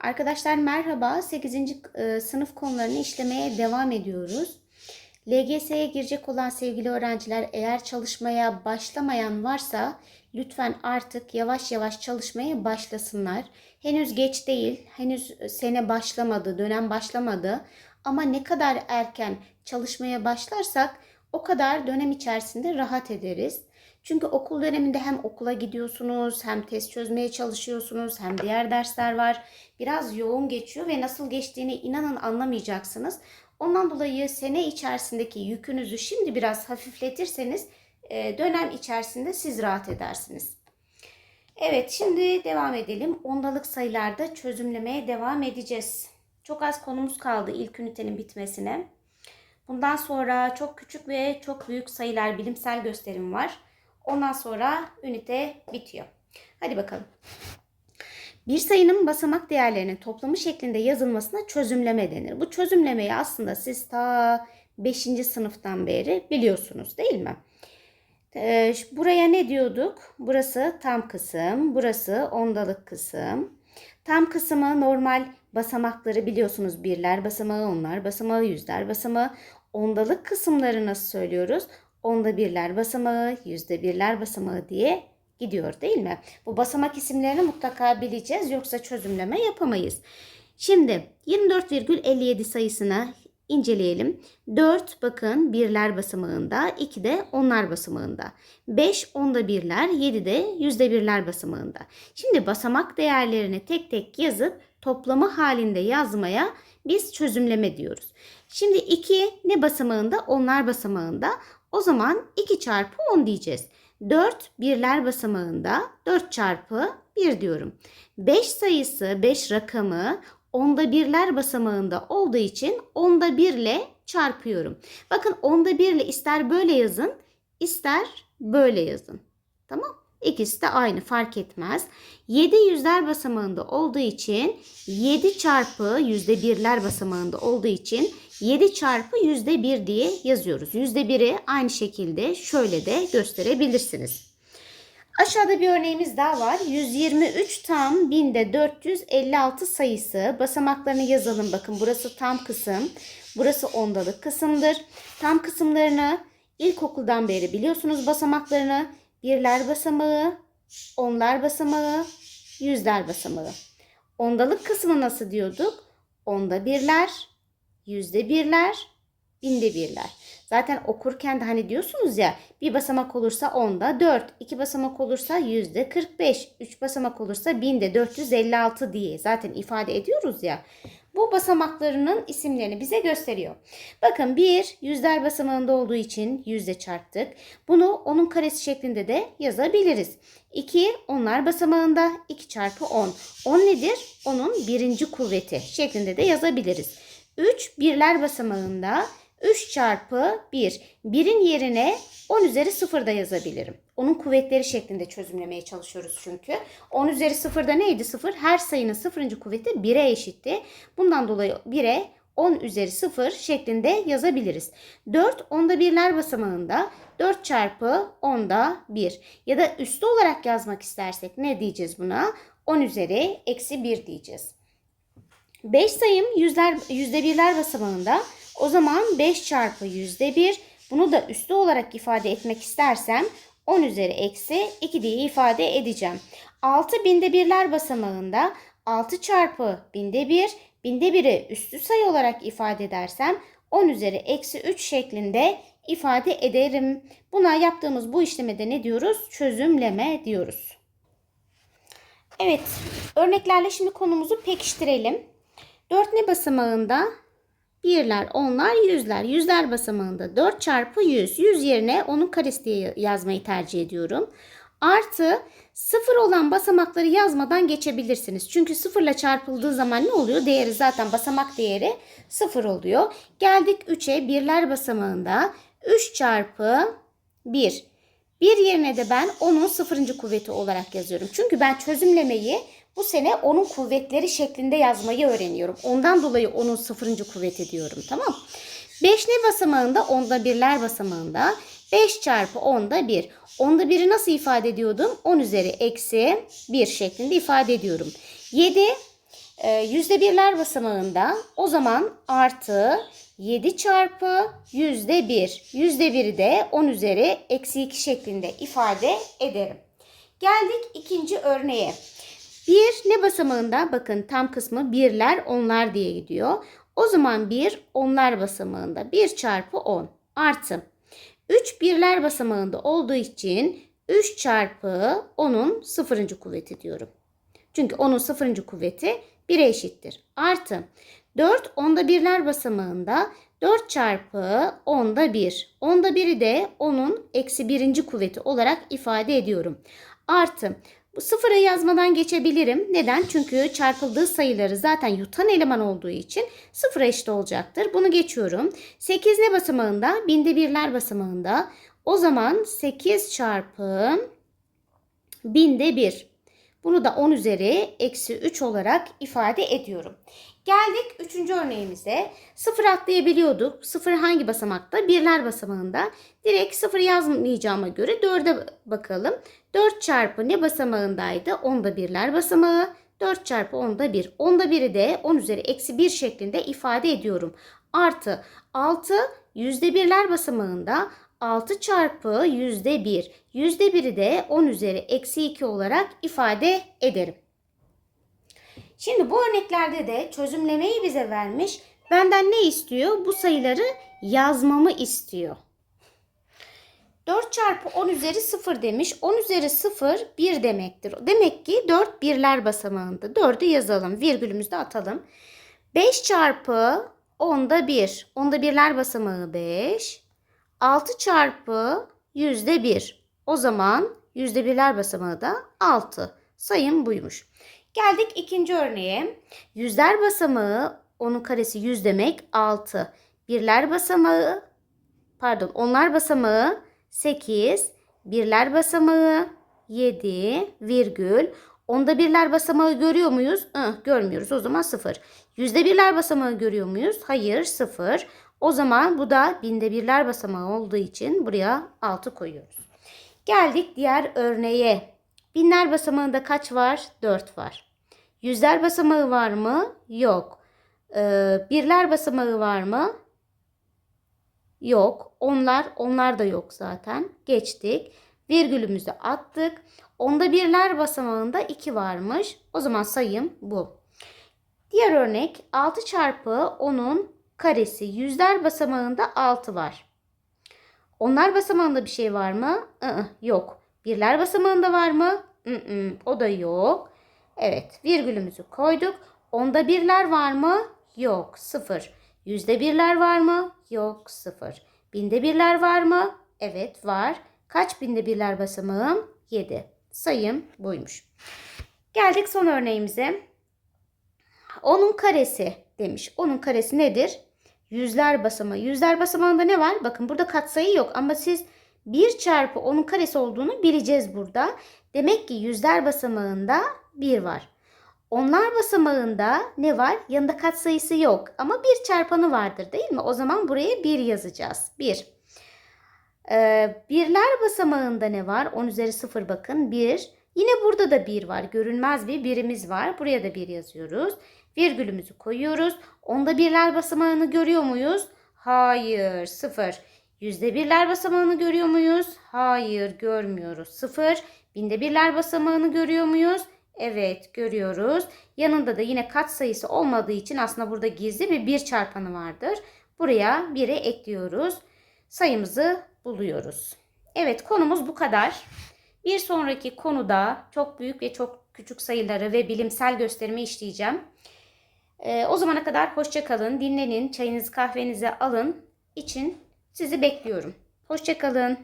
Arkadaşlar merhaba. 8. e, sınıf konularını işlemeye devam ediyoruz. LGS'ye girecek olan sevgili öğrenciler eğer çalışmaya başlamayan varsa lütfen artık yavaş yavaş çalışmaya başlasınlar. Henüz geç değil, henüz sene başlamadı, dönem başlamadı. Ama ne kadar erken çalışmaya başlarsak o kadar dönem içerisinde rahat ederiz. Çünkü okul döneminde hem okula gidiyorsunuz, hem test çözmeye çalışıyorsunuz, hem diğer dersler var. Biraz yoğun geçiyor ve nasıl geçtiğini inanın anlamayacaksınız. Ondan dolayı sene içerisindeki yükünüzü şimdi biraz hafifletirseniz e, dönem içerisinde siz rahat edersiniz. Evet şimdi devam edelim. Ondalık sayılarda çözümlemeye devam edeceğiz. Çok az konumuz kaldı ilk ünitenin bitmesine. Bundan sonra çok küçük ve çok büyük sayılar bilimsel gösterim var. Ondan sonra ünite bitiyor. Hadi bakalım. Bir sayının basamak değerlerinin toplamı şeklinde yazılmasına çözümleme denir. Bu çözümlemeyi aslında siz ta 5. sınıftan beri biliyorsunuz değil mi? Ee, buraya ne diyorduk? Burası tam kısım, burası ondalık kısım. Tam kısmı normal basamakları biliyorsunuz. Birler basamağı, onlar basamağı, yüzler basamağı. Ondalık kısımları nasıl söylüyoruz? Onda birler basamağı, yüzde birler basamağı diye gidiyor değil mi? Bu basamak isimlerini mutlaka bileceğiz yoksa çözümleme yapamayız. Şimdi 24,57 sayısına inceleyelim. 4 bakın birler basamağında, 2 de onlar basamağında. 5 onda birler, 7 de yüzde birler basamağında. Şimdi basamak değerlerini tek tek yazıp toplamı halinde yazmaya biz çözümleme diyoruz. Şimdi 2 ne basamağında? Onlar basamağında. O zaman 2 çarpı 10 diyeceğiz. 4 birler basamağında 4 çarpı 1 diyorum. 5 sayısı 5 rakamı onda birler basamağında olduğu için onda 1 ile çarpıyorum. Bakın onda 1 ile ister böyle yazın ister böyle yazın. Tamam İkisi de aynı fark etmez. 7 yüzler basamağında olduğu için 7 çarpı yüzde birler basamağında olduğu için 7 çarpı yüzde bir diye yazıyoruz. Yüzde biri aynı şekilde şöyle de gösterebilirsiniz. Aşağıda bir örneğimiz daha var. 123 tam binde 456 sayısı. Basamaklarını yazalım. Bakın burası tam kısım. Burası ondalık kısımdır. Tam kısımlarını ilkokuldan beri biliyorsunuz basamaklarını. Birler basamağı, onlar basamağı, yüzler basamağı. Ondalık kısmı nasıl diyorduk? Onda birler, yüzde birler, binde birler. Zaten okurken de hani diyorsunuz ya bir basamak olursa onda 4, iki basamak olursa yüzde 45, üç basamak olursa binde 456 diye zaten ifade ediyoruz ya. Bu basamaklarının isimlerini bize gösteriyor. Bakın bir yüzler basamağında olduğu için yüzde çarptık. Bunu onun karesi şeklinde de yazabiliriz. 2 onlar basamağında 2 çarpı 10. 10 nedir? Onun birinci kuvveti şeklinde de yazabiliriz. 3 birler basamağında 3 çarpı 1. 1'in yerine 10 üzeri 0 da yazabilirim. Onun kuvvetleri şeklinde çözümlemeye çalışıyoruz çünkü. 10 üzeri 0 da neydi 0? Her sayının sıfırıncı kuvveti 1'e eşitti. Bundan dolayı 1'e 10 üzeri 0 şeklinde yazabiliriz. 4 onda birler basamağında 4 çarpı 10'da 1. Ya da üstü olarak yazmak istersek ne diyeceğiz buna? 10 üzeri eksi 1 diyeceğiz. 5 sayım yüzler, yüzde birler basamağında o zaman 5 çarpı yüzde 1 bunu da üstü olarak ifade etmek istersem 10 üzeri eksi 2 diye ifade edeceğim. 6 binde birler basamağında 6 çarpı binde 1 binde 1'i üstü sayı olarak ifade edersem 10 üzeri eksi 3 şeklinde ifade ederim. Buna yaptığımız bu işlemede ne diyoruz? Çözümleme diyoruz. Evet örneklerle şimdi konumuzu pekiştirelim. 4 ne basamağında Birler, onlar, yüzler. Yüzler basamağında 4 çarpı 100. 100 yerine onun karesi diye yazmayı tercih ediyorum. Artı sıfır olan basamakları yazmadan geçebilirsiniz. Çünkü sıfırla çarpıldığı zaman ne oluyor? Değeri zaten basamak değeri sıfır oluyor. Geldik 3'e birler basamağında 3 çarpı 1. Bir yerine de ben onun sıfırıncı kuvveti olarak yazıyorum. Çünkü ben çözümlemeyi bu sene onun kuvvetleri şeklinde yazmayı öğreniyorum. Ondan dolayı onun sıfırıncı kuvveti diyorum tamam 5 ne basamağında? Onda birler basamağında. 5 çarpı 10'da 1. Onda 1'i nasıl ifade ediyordum? 10 üzeri eksi 1 şeklinde ifade ediyorum. 7 Ee, yüzde birler basamağında o zaman artı 7 çarpı yüzde bir. Yüzde biri de 10 üzeri eksi 2 şeklinde ifade ederim. Geldik ikinci örneğe. Bir ne basamağında? Bakın tam kısmı birler onlar diye gidiyor. O zaman bir onlar basamağında 1 çarpı 10 artı 3 birler basamağında olduğu için 3 çarpı 10'un sıfırıncı kuvveti diyorum. Çünkü 10'un sıfırıncı kuvveti 1'e eşittir. Artı 4 onda birler basamağında 4 çarpı 10'da 1. 10'da 1'i de 10'un eksi birinci kuvveti olarak ifade ediyorum. Artı bu sıfırı yazmadan geçebilirim. Neden? Çünkü çarpıldığı sayıları zaten yutan eleman olduğu için sıfıra eşit olacaktır. Bunu geçiyorum. 8 ne basamağında? Binde birler basamağında. O zaman 8 çarpı binde 1. Bunu da 10 üzeri eksi 3 olarak ifade ediyorum. Geldik 3. örneğimize. 0 atlayabiliyorduk. 0 hangi basamakta? Birler basamağında. Direkt 0 yazmayacağıma göre 4'e bakalım. 4 çarpı ne basamağındaydı? 10'da birler basamağı. 4 çarpı 10'da 1. 10'da 1'i de 10 üzeri eksi 1 şeklinde ifade ediyorum. Artı 6 yüzde birler basamağında 6 çarpı yüzde 1. Yüzde 1'i de 10 üzeri eksi 2 olarak ifade ederim. Şimdi bu örneklerde de çözümlemeyi bize vermiş. Benden ne istiyor? Bu sayıları yazmamı istiyor. 4 çarpı 10 üzeri 0 demiş. 10 üzeri 0 1 demektir. Demek ki 4 birler basamağında. 4'ü yazalım. Virgülümüzü de atalım. 5 çarpı 10'da 1. 10'da birler basamağı 5. 6 çarpı yüzde 1. O zaman yüzde birler basamağı da 6. Sayım buymuş. Geldik ikinci örneğe. Yüzler basamağı onun karesi 100 demek 6. Birler basamağı pardon onlar basamağı 8. Birler basamağı 7 virgül. Onda birler basamağı görüyor muyuz? Ih, görmüyoruz. O zaman 0. Yüzde birler basamağı görüyor muyuz? Hayır 0. O zaman bu da binde birler basamağı olduğu için buraya 6 koyuyoruz. Geldik diğer örneğe. Binler basamağında kaç var? 4 var. Yüzler basamağı var mı? Yok. Ee, birler basamağı var mı? Yok. Onlar, onlar da yok zaten. Geçtik. Virgülümüzü attık. Onda birler basamağında 2 varmış. O zaman sayım bu. Diğer örnek 6 çarpı 10'un karesi. Yüzler basamağında 6 var. Onlar basamağında bir şey var mı? Iı, yok. Birler basamağında var mı? Iı, o da yok. Evet virgülümüzü koyduk. Onda birler var mı? Yok. Sıfır. Yüzde birler var mı? Yok. Sıfır. Binde birler var mı? Evet var. Kaç binde birler basamağım? 7. Sayım buymuş. Geldik son örneğimize. Onun karesi demiş. Onun karesi nedir? Yüzler basamağı. Yüzler basamağında ne var? Bakın burada katsayı yok ama siz 1 çarpı onun karesi olduğunu bileceğiz burada. Demek ki yüzler basamağında 1 var. Onlar basamağında ne var? Yanında katsayısı yok ama 1 çarpanı vardır değil mi? O zaman buraya 1 yazacağız. 1. Ee, birler basamağında ne var? 10 üzeri 0 bakın 1. Yine burada da 1 var. Görünmez bir birimiz var. Buraya da 1 yazıyoruz. Virgülümüzü koyuyoruz. Onda birler basamağını görüyor muyuz? Hayır. 0. Yüzde birler basamağını görüyor muyuz? Hayır görmüyoruz. 0. Binde birler basamağını görüyor muyuz? Evet görüyoruz. Yanında da yine kat sayısı olmadığı için aslında burada gizli bir 1 çarpanı vardır. Buraya 1'e ekliyoruz. Sayımızı buluyoruz. Evet konumuz bu kadar. Bir sonraki konuda çok büyük ve çok küçük sayıları ve bilimsel gösterimi işleyeceğim. Ee, o zamana kadar hoşça kalın, dinlenin, çayınızı kahvenizi alın. için sizi bekliyorum. Hoşça kalın.